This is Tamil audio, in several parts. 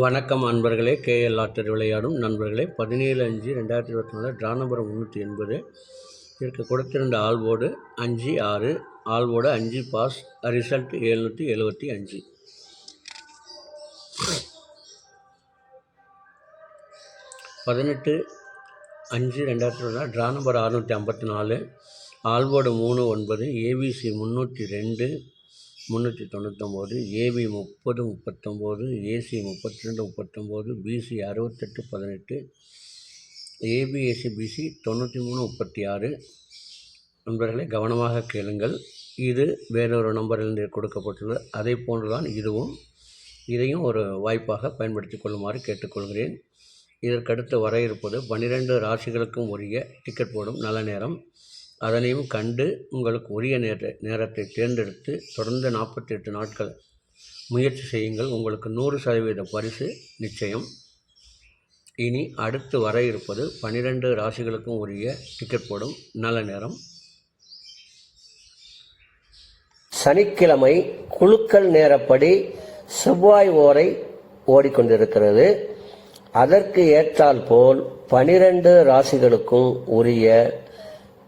வணக்கம் அன்பர்களே கேஎல் ஆட்டர் விளையாடும் நண்பர்களே. பதினேழு அஞ்சு ரெண்டாயிரத்தி இருபத்தி நாலு ட்ரா நம்பர் முந்நூற்றி எண்பது. இருக்க கொடுத்திருந்த ஆல்போர்டு அஞ்சு ஆறு ஆல்போர்டு அஞ்சு பாஸ் ரிசல்ட் எழுநூற்றி எழுபத்தி அஞ்சு. பதினெட்டு அஞ்சு ரெண்டாயிரத்தி இருபத்தி நாலு ட்ரா நம்பர் அறுநூற்றி ஐம்பத்தி நாலு ஆல்போர்டு மூணு ஒன்பது ஏபிசி முந்நூற்றி ரெண்டு முந்நூற்றி தொண்ணூத்தொம்போது ஏபி முப்பது முப்பத்தொம்போது ஏசி முப்பத்தி ரெண்டு முப்பத்தொம்போது பிசி அறுபத்தெட்டு பதினெட்டு ஏபிஎஸ்சி பிசி தொண்ணூற்றி மூணு முப்பத்தி ஆறு நண்பர்களை கவனமாக கேளுங்கள். இது வேறொரு நம்பரிலிருந்து கொடுக்கப்பட்டுள்ளது. அதே போன்றுதான் இதுவும். இதையும் ஒரு வாய்ப்பாக பயன்படுத்தி கொள்ளுமாறு கேட்டுக்கொள்கிறேன். இதற்கடுத்து வர இருப்பது பன்னிரெண்டு ராசிகளுக்கும் உரிய டிக்கெட் போடும் நல்ல நேரம். அதனையும் கண்டு உங்களுக்கு உரிய நேர நேரத்தை தேர்ந்தெடுத்து தொடர்ந்து நாற்பத்தி எட்டு நாட்கள் முயற்சி செய்யுங்கள். உங்களுக்கு நூறு சதவீத பரிசு நிச்சயம். இனி அடுத்து வர இருப்பது பன்னிரெண்டு ராசிகளுக்கும் உரிய டிக்கெட் போடும் நல்ல நேரம். சனிக்கிழமை குழுக்கள் நேரப்படி செவ்வாய் ஓரை ஓடிக்கொண்டிருக்கிறது. அதற்கு ஏற்றால் போல் பனிரெண்டு ராசிகளுக்கும் உரிய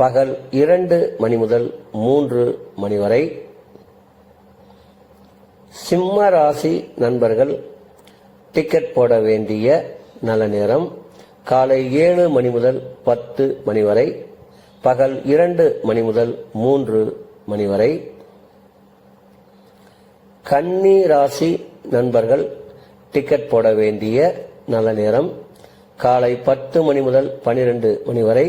பகல் இரண்டு மணி முதல் மூன்று மணி வரை சிம்ம ராசி நண்பர்கள் டிக்கெட் போட வேண்டிய நல்ல நேரம். காலை ஏழு மணி முதல் பத்து மணி வரை பகல் இரண்டு மணி முதல் மூன்று மணி வரை. கன்னி ராசி நண்பர்கள் டிக்கெட் போட வேண்டிய நல்ல நேரம். காலை பத்து மணி முதல் பனிரெண்டு மணி வரை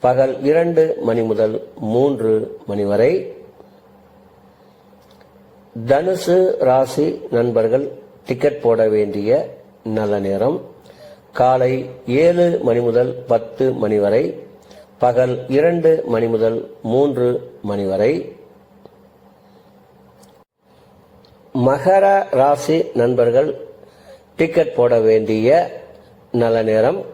பகல் இரண்டு மணி முதல் மூன்று மணி வரை தனுசு ராசி நண்பர்கள் டிக்கெட் போட வேண்டிய நல்ல நேரம். காலை ஏழு மணி முதல் பத்து மணி வரை பகல் இரண்டு மணி முதல் மூன்று மணி வரை. மகர ராசி நண்பர்கள் டிக்கெட் போட வேண்டிய நல்ல நேரம்.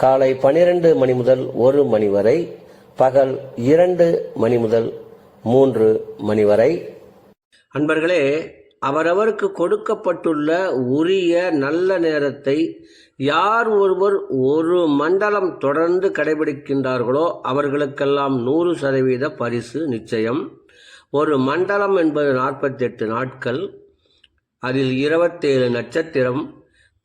காலை பனிரெண்டு மணி முதல் ஒரு மணி வரை பகல் இரண்டு மணி முதல் மூன்று மணி வரை. அன்பர்களே அவரவருக்கு கொடுக்கப்பட்டுள்ள உரிய நல்ல நேரத்தை யார் ஒருவர் ஒரு மண்டலம் தொடர்ந்து கடைபிடிக்கின்றார்களோ அவர்களுக்கெல்லாம் நூறு சதவீத பரிசு நிச்சயம். ஒரு மண்டலம் என்பது நாற்பத்தெட்டு நாட்கள் அதில் இருபத்தேழு நட்சத்திரம்